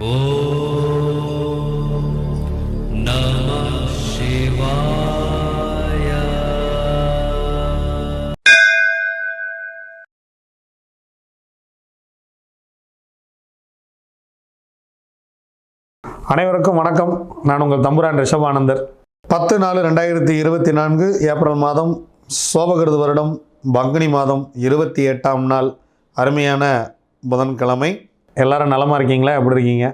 அனைவருக்கும் வணக்கம். நான் உங்கள் தம்புரான் ரிஷபானந்தர். பத்து நாலு ரெண்டாயிரத்தி இருபத்தி நான்கு ஏப்ரல் மாதம் சோபகிருது வருடம் பங்குனி மாதம் இருபத்தி எட்டாம் நாள் அருமையான புதன்கிழமை. எல்லாரும் நலமாக இருக்கீங்களா? எப்படி இருக்கீங்க?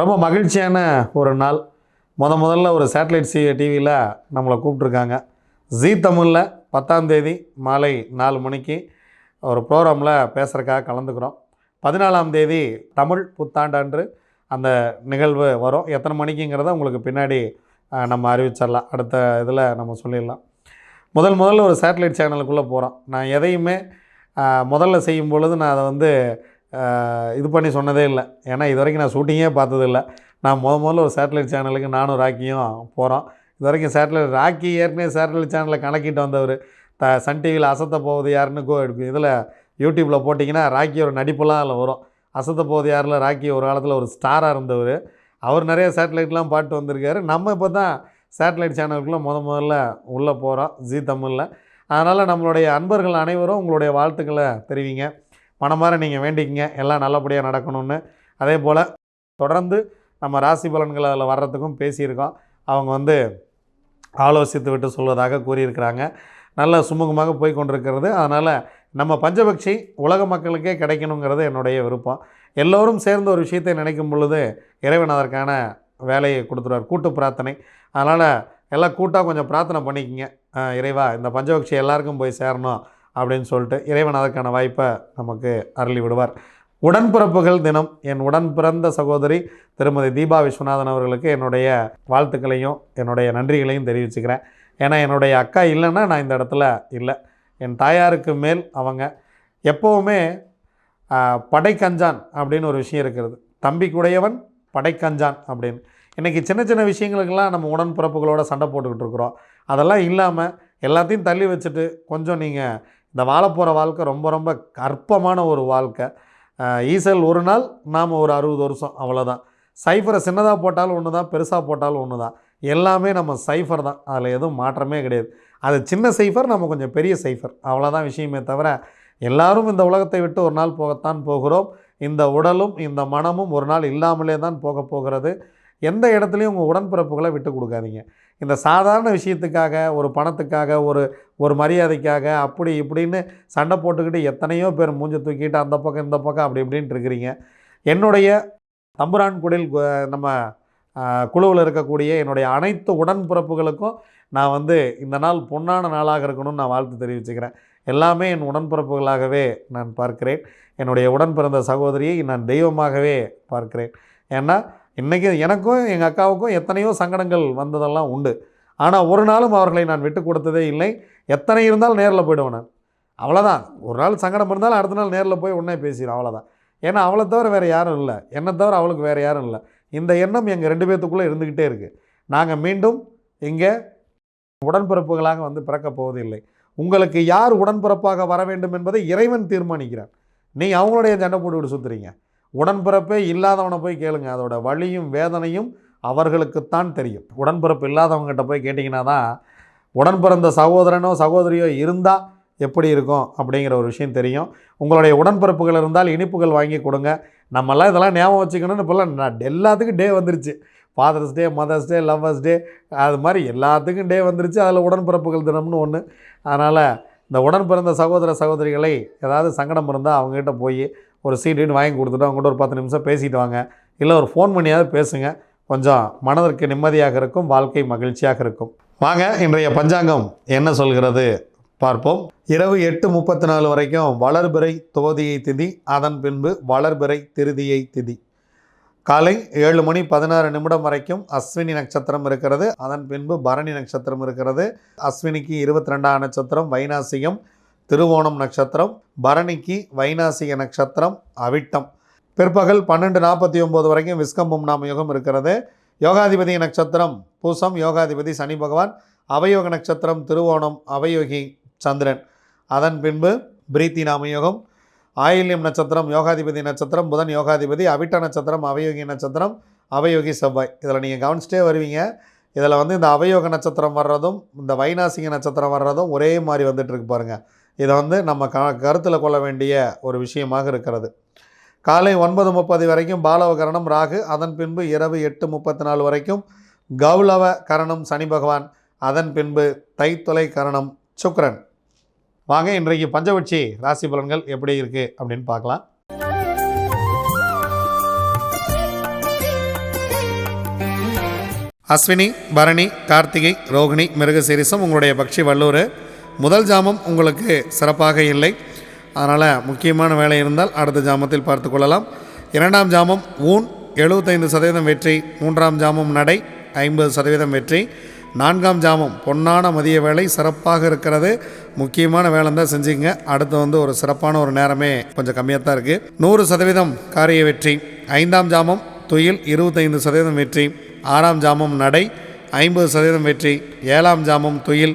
ரொம்ப மகிழ்ச்சியான ஒரு நாள். முத முதல்ல ஒரு சேட்டலைட் சி டிவியில் நம்மளை கூப்பிட்ருக்காங்க ஜீ தமிழில் பத்தாம் தேதி மாலை நாலு மணிக்கு ஒரு ப்ரோக்ராமில் பேசுகிறக்காக கலந்துக்கிறோம். பதினாலாம் தேதி தமிழ் புத்தாண்டன்று அந்த நிகழ்வு வரும். எத்தனை மணிக்குங்கிறத உங்களுக்கு பின்னாடி நம்ம அறிவிச்சிடலாம். அடுத்த இதில் நம்ம சொல்லிடலாம். முதல் முதல்ல ஒரு சேட்டலைட் சேனலுக்குள்ளே போகிறோம். நான் எதையுமே முதல்ல செய்யும் பொழுது நான் அதை வந்து இது பண்ணி சொன்னதே இல்லை. ஏன்னா இது வரைக்கும் நான் ஷூட்டிங்கே பார்த்ததில்ல நான் முத முதல்ல ஒரு சேட்டலைட் சேனலுக்கு நானும் ராக்கியும் போகிறோம் இது வரைக்கும் சேட்டலைட் ராக்கி ஏற்கனவே சேட்டலைட் சேனலில் கணக்கிட்டு வந்தவர். த சன் டிவியில் அசத்த போகுது யாருன்னு கோ இதில் யூடியூப்பில் போட்டிங்கன்னா ராக்கியோட நடிப்புலாம் அதில் வரும். அசத்த போகுது யாரில்? ராக்கி ஒரு காலத்தில் ஒரு ஸ்டாராக இருந்தவர். அவர் நிறைய சேட்டலைட்லாம் பாட்டு வந்திருக்காரு. நம்ம இப்போ தான் சேட்டலைட் சேனலுக்குள்ளே முத முதல்ல உள்ளே போகிறோம் ஜி தமிழில் அதனால் நம்மளுடைய அன்பர்கள் அனைவரும் உங்களுடைய வாழ்த்துக்களை தெரிவிங்க. மனமார நீங்கள் வேண்டிக்கங்க. எல்லாம் நல்லபடியாக நடக்கணும்னு. அதே போல் தொடர்ந்து நம்ம ராசி பலன்கள் அதில் வர்றதுக்கும் பேசியிருக்கோம். அவங்க வந்து ஆலோசித்து விட்டு சொல்வதாக கூறியிருக்கிறாங்க. நல்ல சுமூகமாக போய் கொண்டிருக்கிறது. அதனால் நம்ம பஞ்சபக்ஷி உலக மக்களுக்கே கிடைக்கணுங்கிறது என்னுடைய விருப்பம். எல்லோரும் சேர்ந்து ஒரு விஷயத்தை நினைக்கும் பொழுது இறைவன் அதற்கான வேலையை கொடுத்துருவார். கூட்டு பிரார்த்தனை. அதனால் எல்லாம் கூட்டாக கொஞ்சம் பிரார்த்தனை பண்ணிக்கங்க. இறைவா இந்த பஞ்சபக்ஷி எல்லாருக்கும் போய் சேரணும். அப்படின்னு சொல்லிட்டு இறைவன் அதற்கான வாய்ப்பை நமக்கு அருளி விடுவார் உடன்பிறப்புகள் தினம். என் உடன் பிறந்த சகோதரி திருமதி தீபா விஸ்வநாதன் அவர்களுக்கு என்னுடைய வாழ்த்துக்களையும் என்னுடைய நன்றிகளையும் தெரிவிச்சுக்கிறேன். ஏன்னா என்னுடைய அக்கா இல்லைன்னா நான் இந்த இடத்துல இல்லை. என் தாயாருக்கு மேல் அவங்க. எப்போவுமே படைக்கஞ்சான் அப்படின்னு ஒரு விஷயம் இருக்கிறது. தம்பிக்குடையவன் படைக்கஞ்சான் அப்படின்னு. இன்றைக்கி சின்ன சின்ன விஷயங்களுக்கெல்லாம் நம்ம உடன்பிறப்புகளோட சண்டை போட்டுக்கிட்டு இருக்கிறோம். அதெல்லாம் இல்லாமல் எல்லாத்தையும் தள்ளி வச்சுட்டு கொஞ்சம் நீங்கள் இந்த வாழப்போகிற வாழ்க்கை ரொம்ப ரொம்ப கற்பமான ஒரு வாழ்க்கை. ஈசல் ஒரு நாள் நாம் ஒரு அறுபது வருஷம் அவ்வளோதான் சைஃபரை சின்னதாக போட்டாலும் ஒன்று தான் பெருசாக போட்டாலும் ஒன்று தான் எல்லாமே நம்ம சைஃபர் தான். அதில் எதுவும் மாற்றமே கிடையாது. அது சின்ன சைஃபர் நம்ம கொஞ்சம் பெரிய சைஃபர். அவ்வளோதான் விஷயமே தவிர எல்லாரும் இந்த உலகத்தை விட்டு ஒரு நாள் போகத்தான் போகிறோம். இந்த உடலும் இந்த மனமும் ஒரு நாள் இல்லாமலே தான் போக போகிறது. எந்த இடத்துலையும் உங்கள் உடன்பிறப்புகளை விட்டு கொடுக்காதீங்க. இந்த சாதாரண விஷயத்துக்காக ஒரு பணத்துக்காக ஒரு ஒரு மரியாதைக்காக அப்படி இப்படின்னு சண்டை போட்டுக்கிட்டு எத்தனையோ பேர் மூஞ்சி தூக்கிட்டு அந்த பக்கம் இந்த பக்கம் அப்படி இப்படின்ட்டு இருக்கிறீங்க. என்னுடைய தம்புரான் குடில் நம்ம குழுவில் இருக்கக்கூடிய என்னுடைய அனைத்து உடன்பிறப்புகளுக்கும் நான் வந்து இந்த நாள் பொன்னான நாளாக இருக்கணும்னு நான் வாழ்த்து தெரிவிச்சுக்கிறேன். எல்லாமே என் உடன்பிறப்புகளாகவே நான் பார்க்கிறேன். என்னுடைய உடன் பிறந்த சகோதரியை நான் தெய்வமாகவே பார்க்கிறேன். ஏன்னா இன்றைக்கி எனக்கும் எங்கள் அக்காவுக்கும் எத்தனையோ சங்கடங்கள் வந்ததெல்லாம் உண்டு. ஆனால் ஒரு நாளும் அவர்களை நான் விட்டு கொடுத்ததே இல்லை. எத்தனை இருந்தாலும் நேரில் போயிடுவேன் நான். அவ்வளோதான் ஒரு நாள் சங்கடம் இருந்தாலும் அடுத்த நாள் நேரில் போய் உடனே பேசிடும் அவ்வளோதான் ஏன்னா அவளை தவிர வேறு யாரும் இல்லை. என்னை தவிர அவளுக்கு வேறு யாரும் இல்லை. இந்த எண்ணம் எங்கள் ரெண்டு பேர்த்துக்குள்ளே இருந்துக்கிட்டே இருக்குது நாங்கள் மீண்டும் இங்கே உடன்பிறப்புகளாக வந்து பிறக்கப் போவதில்லை. உங்களுக்கு யார் உடன்பிறப்பாக வர வேண்டும் என்பதை இறைவன் தீர்மானிக்கிறான். நீங்கள் அவங்களுடைய சண்டை போட்டு விட்டு சுற்றுறீங்க உடன்பிறப்பே இல்லாதவனை போய் கேளுங்க. அதோட வலியும் வேதனையும் அவர்களுக்குத்தான் தெரியும். உடன்பிறப்பு இல்லாதவங்ககிட்ட போய் கேட்டிங்கன்னா தான் உடன்பிறந்த சகோதரனோ சகோதரியோ இருந்தால் எப்படி இருக்கும் அப்படிங்கிற ஒரு விஷயம் தெரியும். உங்களுடைய உடன்பிறப்புகள் இருந்தால் இனிப்புகள் வாங்கி கொடுங்க. நம்மெல்லாம் இதெல்லாம் ஞாபகம் வச்சுக்கணும்னு இப்போல்லாம் எல்லாத்துக்கும் டே வந்துருச்சு. Father's day mother's day lover's day அது மாதிரி எல்லாத்துக்கும் டே வந்துருச்சு. அதில் உடன்பிறப்புகள் தினம்னு ஒன்று அதனால் இந்த உடன் பிறந்த சகோதர சகோதரிகளை ஏதாவது சங்கடம் இருந்தால் அவங்ககிட்ட போய் ஒரு சீட்டு வாங்கி கொடுத்துட்டு அவங்ககிட்ட ஒரு பத்து நிமிஷம் பேசிட்டு வாங்க. இல்லை ஒரு ஃபோன் பண்ணியாவது பேசுங்க. கொஞ்சம் மனதிற்கு நிம்மதியாக இருக்கும் வாழ்க்கை மகிழ்ச்சியாக இருக்கும். வாங்க இன்றைய பஞ்சாங்கம் என்ன சொல்கிறது? பார்ப்போம். இரவு எட்டு முப்பத்தி நாலு வரைக்கும் வளர்பிறை துவதியை திதி அதன் பின்பு வளர்பிறை திருதியை திதி. காலை ஏழு மணி பதினாறு நிமிடம் வரைக்கும் அஸ்வினி நட்சத்திரம் இருக்கிறது. அதன் பின்பு பரணி நட்சத்திரம் இருக்கிறது. அஸ்வினிக்கு இருபத்தி ரெண்டாம் நட்சத்திரம் வைனாசியம் திருவோணம் நட்சத்திரம் பரணிக்கு வைனாசிக நட்சத்திரம் அவிட்டம். பிற்பகல் பன்னெண்டு நாற்பத்தி ஒம்பது வரைக்கும் விஸ்கம்பம் நாம யோகம் இருக்கிறது. யோகாதிபதி நட்சத்திரம் பூசம் யோகாதிபதி சனி பகவான் அவயோக நட்சத்திரம் திருவோணம் அவயோகி சந்திரன். அதன் பின்பு பிரீத்தி நாமயோகம் ஆயில்யம் நட்சத்திரம் யோகாதிபதி நட்சத்திரம் புதன் யோகாதிபதி அவிட்ட நட்சத்திரம் அவயோகி நட்சத்திரம் அவயோகி செவ்வாய். இதில் நீங்கள் கவனிச்சிட்டே வருவீங்க. இதில் வந்து இந்த அவயோக நட்சத்திரம் வர்றதும் இந்த வைநாசிக நட்சத்திரம் வர்றதும் ஒரே மாதிரி வந்துட்டுருக்கு பாருங்கள் இதை வந்து நம்ம க கருத்தில் கொள்ள வேண்டிய ஒரு விஷயமாக இருக்கிறது. காலை ஒன்பது முப்பது வரைக்கும் பாலவ கரணம் ராகு அதன் பின்பு இரவு எட்டு முப்பத்தி நாலு வரைக்கும் கௌலவ கரணம் சனி பகவான் அதன் பின்பு தைத்தொலை கரணம் சுக்ரன் வாங்க இன்றைக்கு பஞ்சபட்சி ராசி பலன்கள் எப்படி இருக்குது அப்படின்னு பார்க்கலாம். அஸ்வினி பரணி கார்த்திகை ரோகிணி மிருகசீரிசம் உங்களுடைய பக்ஷி வல்லூர். முதல் ஜாமம் உங்களுக்கு சிறப்பாக இல்லை. அதனால் முக்கியமான வேலை இருந்தால் அடுத்த ஜாமத்தில் பார்த்து கொள்ளலாம். இரண்டாம் ஜாமம் ஊன் எழுபத்தைந்து சதவீதம் வெற்றி மூன்றாம் ஜாமம் நடை ஐம்பது சதவீதம் வெற்றி. நான்காம் ஜாமம் பொன்னான மதிய வேலை சிறப்பாக இருக்கிறது. முக்கியமான வேலை தான் செஞ்சுங்க அடுத்து வந்து ஒரு சிறப்பான ஒரு நேரமே கொஞ்சம் கம்மியாக தான் இருக்குது நூறு சதவீதம் காரிய வெற்றி ஐந்தாம் ஜாமம் துயில் இருபத்தைந்து சதவீதம் வெற்றி. ஆறாம் ஜாமம் நடை ஐம்பது சதவீதம் வெற்றி. ஏழாம் ஜாமம் துயில்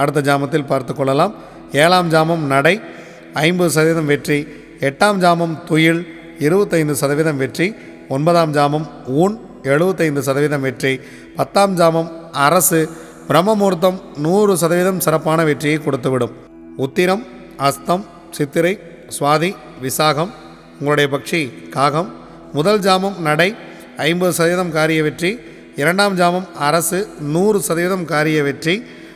அடுத்த ஜாமத்தில் பார்த்து கொள்ளலாம். ஏழாம் ஜாமம் நடை ஐம்பது சதவீதம் வெற்றி எட்டாம் ஜாமம் துயில் இருபத்தைந்து சதவீதம் வெற்றி ஒன்பதாம் ஜாமம் ஊன் எழுபத்தைந்து சதவீதம் வெற்றி பத்தாம் ஜாமம் அரசு பிரம்மமுகூர்த்தம் நூறு சதவீதம் சிறப்பான வெற்றியை கொடுத்துவிடும். உத்திரம் அஸ்தம் சித்திரை சுவாதி விசாகம் உங்களுடைய பக்ஷி காகம் முதல் ஜாமம் நடை ஐம்பது சதவீதம் காரிய வெற்றி இரண்டாம் ஜாமம் அரசு நூறு சதவீதம் காரிய வெற்றி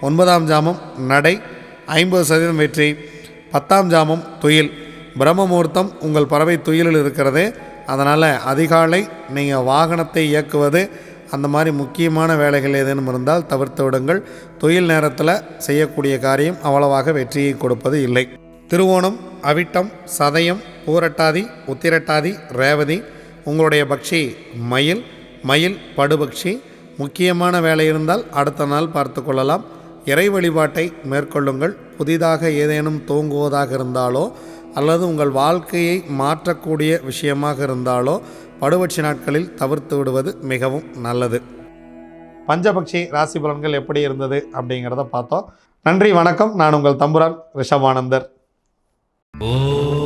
ஒன்பதாம் ஜாமம் நடை ஐம்பது சதவீதம் வெற்றி பத்தாம் ஜாமம் துயில். பிரம்ம முகூர்த்தம் உங்கள் பறவை துயிலில் இருக்கிறது. அதனால் அதிகாலை நீங்கள் வாகனத்தை இயக்குவது அந்த மாதிரி முக்கியமான வேலைகள் ஏதேனும் இருந்தால் தவிர்த்து விடுங்கள். தொழில் நேரத்தில் செய்யக்கூடிய காரியம் அவ்வளவாக வெற்றியை கொடுப்பது இல்லை. திருவோணம் அவிட்டம் சதயம் பூரட்டாதி உத்திரட்டாதி ரேவதி உங்களுடைய பக்ஷி மயில் மயில் படுபக்ஷி. முக்கியமான வேலை இருந்தால் அடுத்த நாள் பார்த்து கொள்ளலாம். இறை வழிபாட்டை மேற்கொள்ளுங்கள். புதிதாக ஏதேனும் தூங்குவதாக இருந்தாலோ அல்லது உங்கள் வாழ்க்கையை மாற்றக்கூடிய விஷயமாக இருந்தாலோ படுபட்சி நாட்களில் தவிர்த்து விடுவது மிகவும் நல்லது. பஞ்சபக்ஷி ராசி பலன்கள் எப்படி இருந்தது அப்படிங்கிறத பார்த்தோம். நன்றி வணக்கம். நான் உங்கள் தம்புரான் ரிஷபானந்தர். ஓ